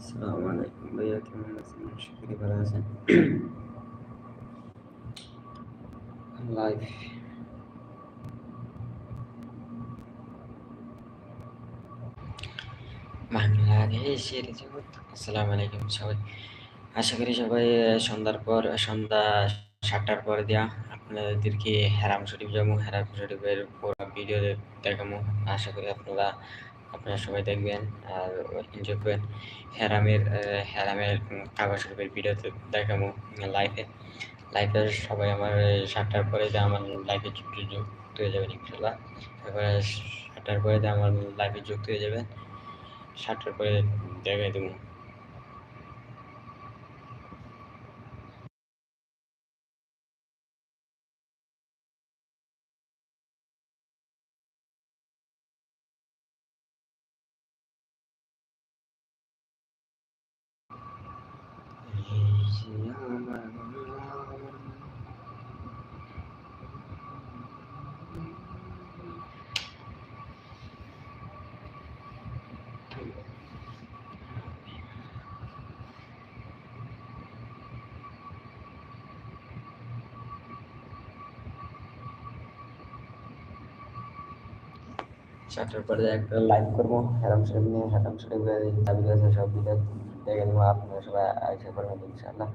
আসসালামু আলাইকুম আসসালামু আলাইকুম সবাই। আশা করি সবাই সন্ধ্যার পর সন্ধ্যা সাতটার পরে দেওয়া আপনাদেরকে হেরাম শরীফ যাব। হেরাম শরীফের পুরো ভিডিও দেখাবো। আশা করি আপনারা আপনারা সবাই দেখবেন আর এনজয় করবেন হ্যারামের হ্যারামের কাগজ শরীফের ভিডিওতে দেখাবো লাইফে লাইফে সবাই আমার সাতটার পরে যে আমার লাইফে যুক্ত হয়ে যাবেন ইনশাল্লাহ। তারপরে সাতটার পরে যে আমার লাইফে যুক্ত হয়ে যাবেন, সাতটার পরে দেখাই দেবো। চারটার পরে একটা লাইভ করব হ্যারাম শরীফ নিয়ে হ্যারাম শরীফ দাবি আছে সব ভিডিও দেখে দেবো আপনারা সবাই আশা করবেন ইনশাআল্লাহ।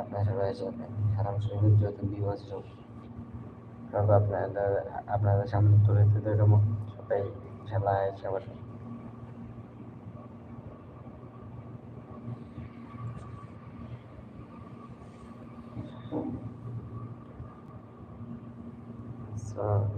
আপনারা সবাই এসে হ্যারাম শরীফের যত ভিউ আছে সব। আপনাদের আপনাদের সামনে তুলে তুলে সবাই ইনশাআল্লাহ সবার হ্যাঁ भैया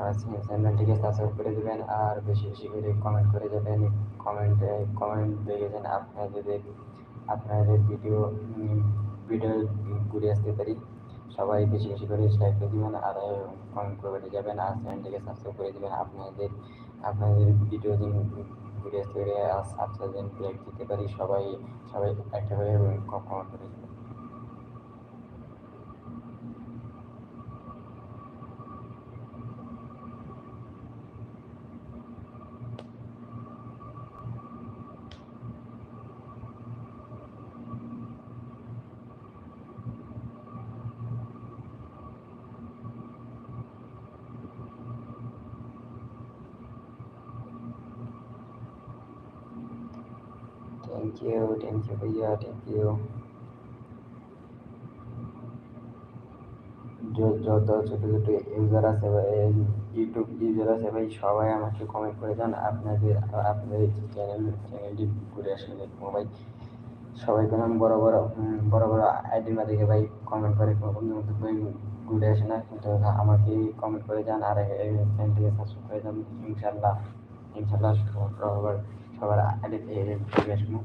আর চ্যানেলটিকে সাবস্ক্রাইব করে দেবেন আর বেশি বেশি করে কমেন্ট করে যাবেন। কমেন্টে কমেন্ট দেখে যান আপনাদের আপনাদের ভিডিও ভিডিও ঘুরে আসতে পারি, সবাই বেশি বেশি করে শেয়ার করে দেবেন আর কমেন্ট করে যাবেন আর চ্যানেলটিকে সাবস্ক্রাইব করে দেবেন। আপনাদের আপনাদের ভিডিও দিন ঘুরে আসতে পারি, আর সাবস্ক্রাইব দিতে পারি, সবাই সবাই একটা করে কমেন্ট করে দেবেন। থ্যাংক ইউ থ্যাংক ইউ भैया থ্যাংক ইউ যত ছোটো ছোটো ইউজার আছে ইউটিউব ইউজার আছে ভাই সবাই আমাকে কমেন্ট করে যান আপনাদের আপনাদের চ্যানেল চ্যানেলটি ঘুরে আসলে দেখব ভাই। সবাই কেন বড় বড় বড় বড় আইডি না দেখে ভাই কমেন্ট করে ঘুরে আসে না। কিন্তু আমাকে কমেন্ট করে যান আর চ্যানেলটিকে সাবস্ক্রাইব করে যান ইনশাল্লাহ ইনশাল্লাহ সবার সবার আগে চলে আসবো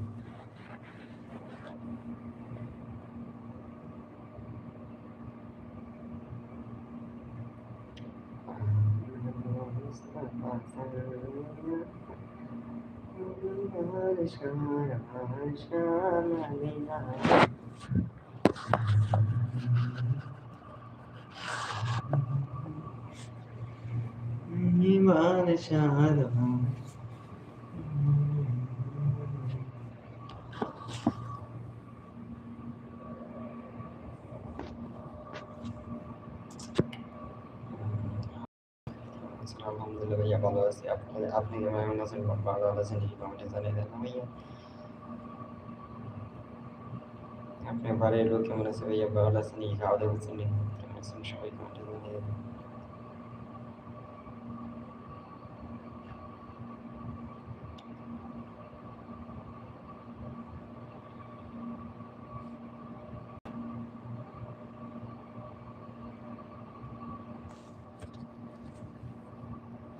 İman Şadım আলহামদুলিল্লাহ ভাইয়া ভালো আছি। আপনি আপনি কেমন আছেন? ভালো আছেন কি কমেন্টে জানিয়ে দেন ভাইয়া। আপনার বাড়ির লোক কেমন আছে ভাইয়া? ভালো আছেন কি? খাওয়া দাওয়া করছেন কেমন আছেন সবাই কমেন্টে জানিয়ে দেন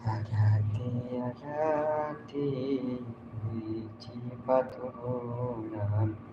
আঘাতে আঘাতে হয়েছি পাথর